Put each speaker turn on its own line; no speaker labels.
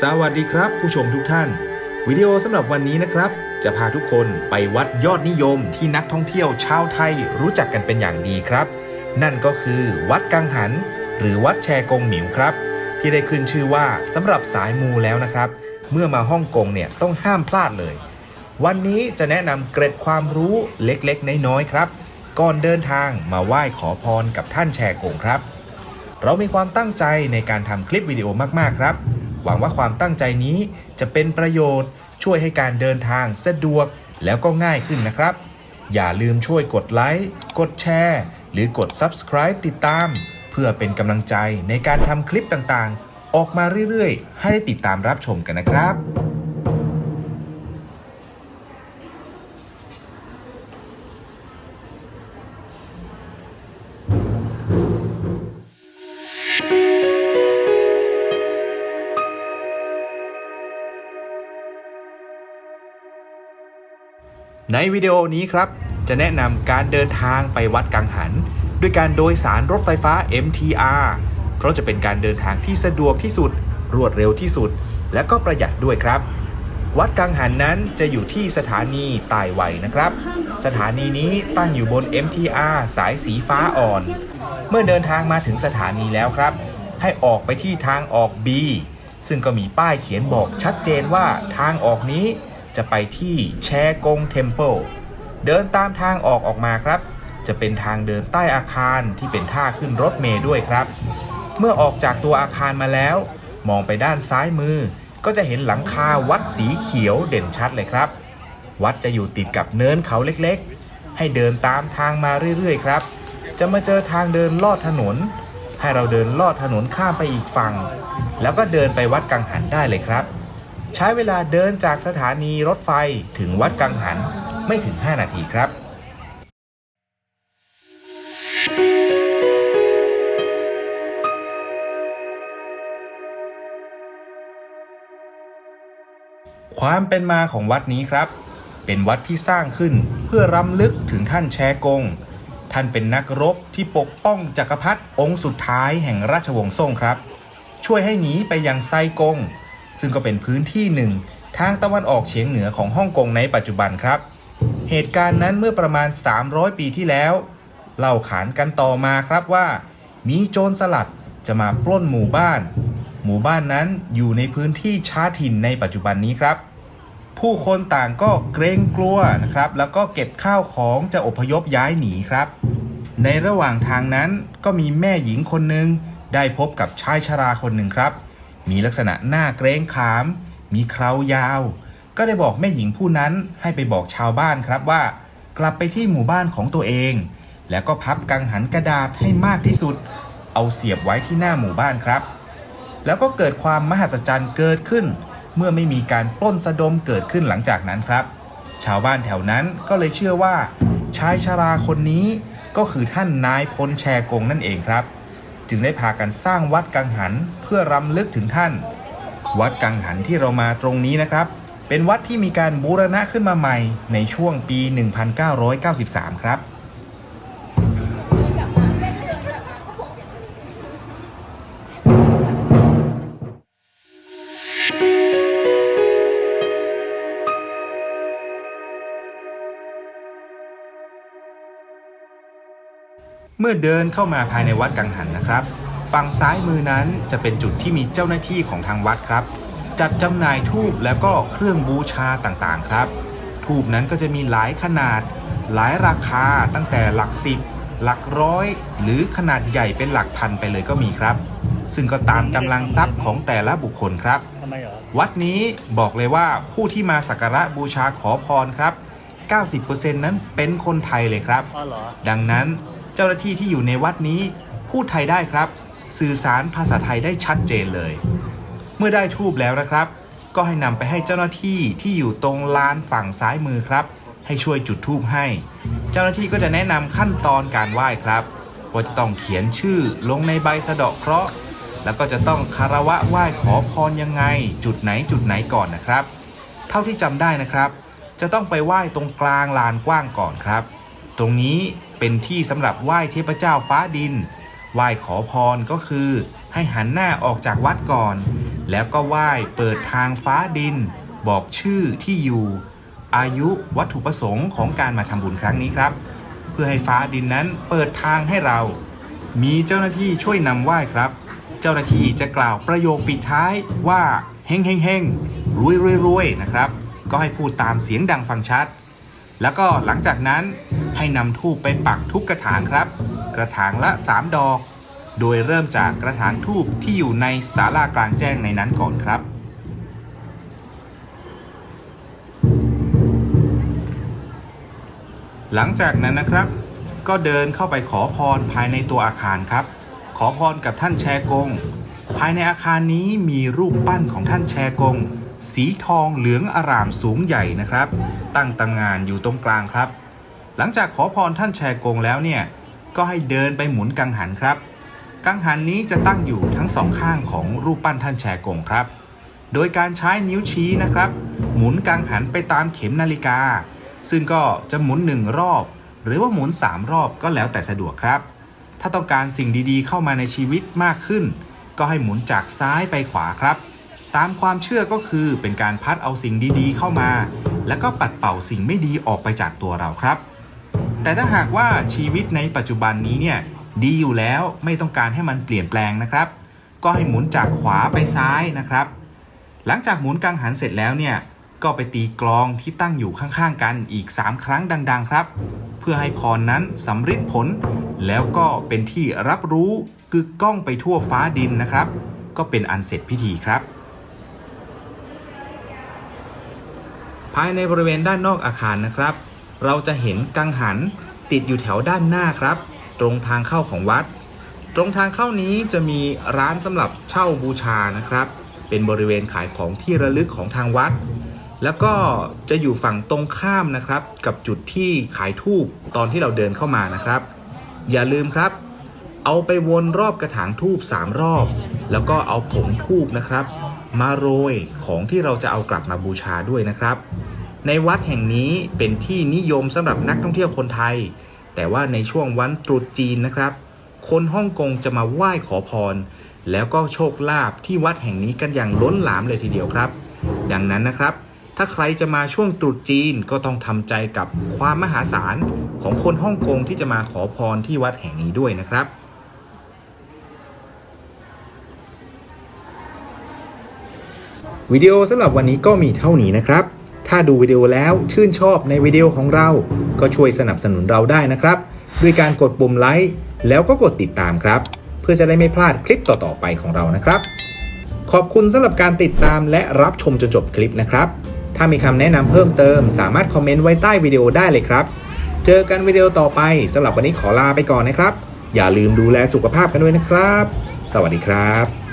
สวัสดีครับ ผู้ชมทุกท่าน วิดีโอสำหรับวันนี้นะครับ จะพาทุกคนไปวัดยอดนิยมที่นักท่องเที่ยวชาวไทยรู้จักกันเป็นอย่างดีครับ นั่นก็คือวัดกังหัน หรือวัดแชกงหมิวครับ ที่ได้ขึ้นชื่อว่าสำหรับสายมูแล้วนะครับ เมื่อมาฮ่องกงเนี่ยต้องห้ามพลาดเลย วันนี้จะแนะนำเกร็ดความรู้เล็กๆ น้อยๆครับ ก่อนเดินทางมาไหว้ขอพรกับท่านแชกงครับ เรามีความตั้งใจในการทำคลิปวิดีโอมากๆครับ หวังว่าความตั้งใจนี้จะเป็นประโยชน์ ช่วยให้การเดินทางสะดวกแล้วก็ง่ายขึ้นนะครับ อย่าลืมช่วยกดไลค์ กดแชร์ หรือกด Subscribe ติดตาม เพื่อเป็นกำลังใจในการทำคลิปต่างๆ ออกมาเรื่อยๆ ให้ได้ติดตามรับชมกันนะครับ ในวิดีโอนี้ครับ จะแนะนำการเดินทางไปวัดกังหัน ด้วยการโดยสารรถไฟฟ้า MTR เพราะจะเป็นการเดินทางที่สะดวกที่สุด รวดเร็วที่สุด และก็ประหยัดด้วยครับ วัดกังหันนั้นจะอยู่ที่สถานีตายไวนะครับ สถานีนี้ตั้งอยู่บน MTR สายสีฟ้าอ่อน เมื่อเดินทางมาถึงสถานีแล้วครับ ให้ออกไปที่ทางออก B ซึ่งก็มีป้ายเขียนบอกชัดเจนว่าทางออกนี้ จะไปที่แชกงเทมเพิลเดินตามทางออกออกมาครับ จะเป็นทางเดินใต้อาคารที่เป็นท่าขึ้นรถเมล์ด้วยครับ เมื่อออกจากตัวอาคารมาแล้ว มองไปด้านซ้ายมือ ก็จะเห็นหลังคาวัดสีเขียวเด่นชัดเลยครับ วัดจะอยู่ติดกับเนินเขาเล็กๆ ให้เดินตามทางมาเรื่อยๆครับ จะมาเจอทางเดินลอดถนน ให้เราเดินลอดถนนข้ามไปอีกฝั่ง แล้วก็เดินไปวัดกังหันได้เลยครับ ใช้เวลาเดินจากสถานีรถไฟถึงวัดกังหันไม่ถึง 5 นาทีครับความเป็นมาของวัดนี้ครับ เป็นวัดที่สร้างขึ้นเพื่อรำลึกถึงท่านแชกง ท่านเป็นนักรบที่ปกป้องจักรพรรดิองค์สุดท้ายแห่งราชวงศ์ซ่งครับ ช่วยให้หนีไปยังไซกง ซึ่งก็เป็นพื้นที่หนึ่งทางตะวันออกเฉียงเหนือของฮ่องกงในปัจจุบันครับ เหตุการณ์นั้นเมื่อประมาณ 300 ปีที่แล้ว เล่าขานกันต่อมาครับว่า มีโจรสลัดจะมาปล้นหมู่บ้าน หมู่บ้านนั้นอยู่ในพื้นที่ชาถิ่นในปัจจุบันนี้ครับ ผู้คนต่างก็เกรงกลัวนะครับ แล้วก็เก็บข้าวของจะอพยพย้ายหนีครับ ในระหว่างทางนั้นก็มีแม่หญิงคนหนึ่งได้พบกับชายชราคนหนึ่งครับ มีลักษณะหน้าเกรงขาม มีเครายาว ก็ได้บอกแม่หญิงผู้นั้นให้ไปบอกชาวบ้านครับว่า กลับไปที่หมู่บ้านของตัวเอง แล้วก็พับกังหันกระดาษให้มากที่สุด เอาเสียบไว้ที่หน้าหมู่บ้านครับ แล้วก็เกิดความมหัศจรรย์เกิดขึ้น เมื่อไม่มีการปล้นสะดมเกิดขึ้นหลังจากนั้นครับ ชาวบ้านแถวนั้นก็เลยเชื่อว่าชายชราคนนี้ก็คือท่านนายพลแชกงนั่นเองครับ จึงได้พากันสร้างวัดกังหันเพื่อรำลึกถึงท่าน วัดกังหันที่เรามาตรงนี้นะครับ เป็นวัดที่มีการบูรณะขึ้นมาใหม่ในช่วงปี 1993 ครับ เมื่อเดินเข้ามาภายในวัดกังหันนะครับ ฝั่งซ้ายมือนั้นจะเป็นจุดที่มีเจ้าหน้าที่ของทางวัดครับ จัดจำหน่ายทูบแล้วก็เครื่องบูชาต่างๆครับทูบนั้นก็จะมีหลายขนาด หลายราคาตั้งแต่หลักสิบหลักร้อย หรือขนาดใหญ่เป็นหลักพันไปเลยก็มีครับ ซึ่งก็ตามกำลังทรัพย์ของแต่ละบุคคลครับ
ทำไมเหรอ
วัดนี้บอกเลยว่าผู้ที่มาสักการะบูชาขอพรครับ 90%นั้นเป็นคนไทยเลยครับ
อ๋อเหรอ
ดังนั้น เจ้าหน้าที่ที่อยู่ในวัดนี้ พูดไทยได้ครับ สื่อสารภาษาไทยได้ชัดเจนเลย เมื่อได้ทูบแล้วนะครับ ก็ให้นำไปให้เจ้าหน้าที่ที่อยู่ตรงลานฝั่งซ้ายมือครับ ให้ช่วยจุดทูบให้ เจ้าหน้าที่ก็จะแนะนำขั้นตอนการไหว้ครับว่าจะต้องเขียนชื่อลงในใบสะเดาะเคราะห์แล้วก็จะต้องคารวะไหว้ขอพรยังไง จุดไหนจุดไหนก่อนนะครับ เท่าที่จำได้นะครับ จะต้องไปไหว้ตรงกลางลานกว้างก่อนครับ ตรงนี้เป็นที่สำหรับไหว้เทพเจ้าฟ้าดิน ไหว้ขอพรก็คือ ให้หันหน้าออกจากวัดก่อน แล้วก็ไหว้เปิดทางฟ้าดิน บอกชื่อที่อยู่ อายุวัตถุประสงค์ของการมาทำบุญครั้งนี้ครับ เพื่อให้ฟ้าดินนั้นเปิดทางให้เรา มีเจ้าหน้าที่ช่วยนำไหว้ครับ เจ้าหน้าที่จะกล่าวประโยคปิดท้ายว่าเฮงเฮงเฮงรวยรวยรวยนะครับ ก็ให้พูดตามเสียงดังฟังชัด แล้วก็หลังจากนั้นให้นำทูบไปปักทุกกระถางครับ กระถางละ 3 ดอก โดยเริ่มจากกระถางทูบที่อยู่ในศาลากลางแจ้งในนั้นก่อนครับหลังจากนั้นนะครับ ก็เดินเข้าไปขอพรภายในตัวอาคารครับ ขอพรกับท่านแชกง ภายในอาคารนี้มีรูปปั้นของท่านแชกง สีทองเหลืองอร่ามสูงใหญ่นะครับ ตั้งตำงานอยู่ตรงกลางครับ หลังจากขอพรท่านแชร์กงแล้วเนี่ยก็ให้เดินไปหมุนกังหันครับ กังหันนี้จะตั้งอยู่ทั้งสองข้างของรูปปั้นท่านแชร์กงครับ โดยการใช้นิ้วชี้นะครับ หมุนกังหันไปตามเข็มนาฬิกา ซึ่งก็จะหมุนหนึ่งรอบ หรือว่าหมุน 3 รอบก็แล้วแต่สะดวกครับ ถ้าต้องการสิ่งดีๆ เข้ามาในชีวิตมากขึ้น ก็ให้หมุนจากซ้ายไปขวาครับ ตามความเชื่อก็คือเป็นการพัดเอาสิ่งดีๆ เข้ามา แล้วก็ปัดเป่าสิ่งไม่ดีออกไปจากตัวเราครับ แต่ถ้าหากว่าชีวิตในปัจจุบันนี้เนี่ยดีอยู่แล้วไม่ต้องการให้มันเปลี่ยนแปลงนะครับ ก็ให้หมุนจากขวาไปซ้ายนะครับ หลังจากหมุนกังหันเสร็จแล้วเนี่ยก็ไปตีกลองที่ตั้งอยู่ข้างๆกันอีก 3 ครั้งดัง ๆ ครับ เพื่อให้พรนั้นสำฤทธิ์ผล แล้วก็เป็นที่รับรู้กึกก้องไปทั่วฟ้าดินนะครับ ก็เป็นอันเสร็จพิธีครับายในบริเวณด้านนอกอาคารนะครับ เราจะเห็นกังหันติดอยู่แถวด้านหน้าครับ ตรงทางเข้าของวัด ตรงทางเข้านี้จะมีร้านสำหรับเช่าบูชานะครับ เป็นบริเวณขายของที่ระลึกของทางวัด แล้วก็จะอยู่ฝั่งตรงข้ามนะครับ กับจุดที่ขายทูบตอนที่เราเดินเข้ามานะครับ อย่าลืมครับ เอาไปวนรอบกระถางทูบ3รอบ แล้วก็เอาผงทูบนะครับ มาโรยของที่เราจะเอากลับมาบูชาด้วยนะครับ ในวัดแห่งนี้เป็นที่นิยมสำหรับนักท่องเที่ยวคนไทย แต่ว่าในช่วงวันตรุษจีนนะครับ คนฮ่องกงจะมาไหว้ขอพร แล้วก็โชคลาภที่วัดแห่งนี้กันอย่างล้นหลามเลยทีเดียวครับ ดังนั้นนะครับ ถ้าใครจะมาช่วงตรุษจีนก็ต้องทำใจกับความมหาศาลของคนฮ่องกงที่จะมาขอพรที่วัดแห่งนี้ด้วยนะครับ วิดีโอสำหรับวันนี้ก็มีเท่านี้นะครับ ถ้าดูวิดีโอแล้วชื่นชอบในวิดีโอของเรา ก็ช่วยสนับสนุนเราได้นะครับ ด้วยการกดปุ่มไลค์แล้วก็กดติดตามครับ เพื่อจะได้ไม่พลาดคลิปต่อๆไปของเรานะครับ ขอบคุณสำหรับการติดตามและรับชมจนจบคลิปนะครับ ถ้ามีคำแนะนำเพิ่มเติม สามารถคอมเมนต์ไว้ใต้วิดีโอได้เลยครับ เจอกันวิดีโอต่อไปสำหรับวันนี้ขอลาไปก่อนนะครับ อย่าลืมดูแลสุขภาพกันด้วยนะครับ สวัสดีครับ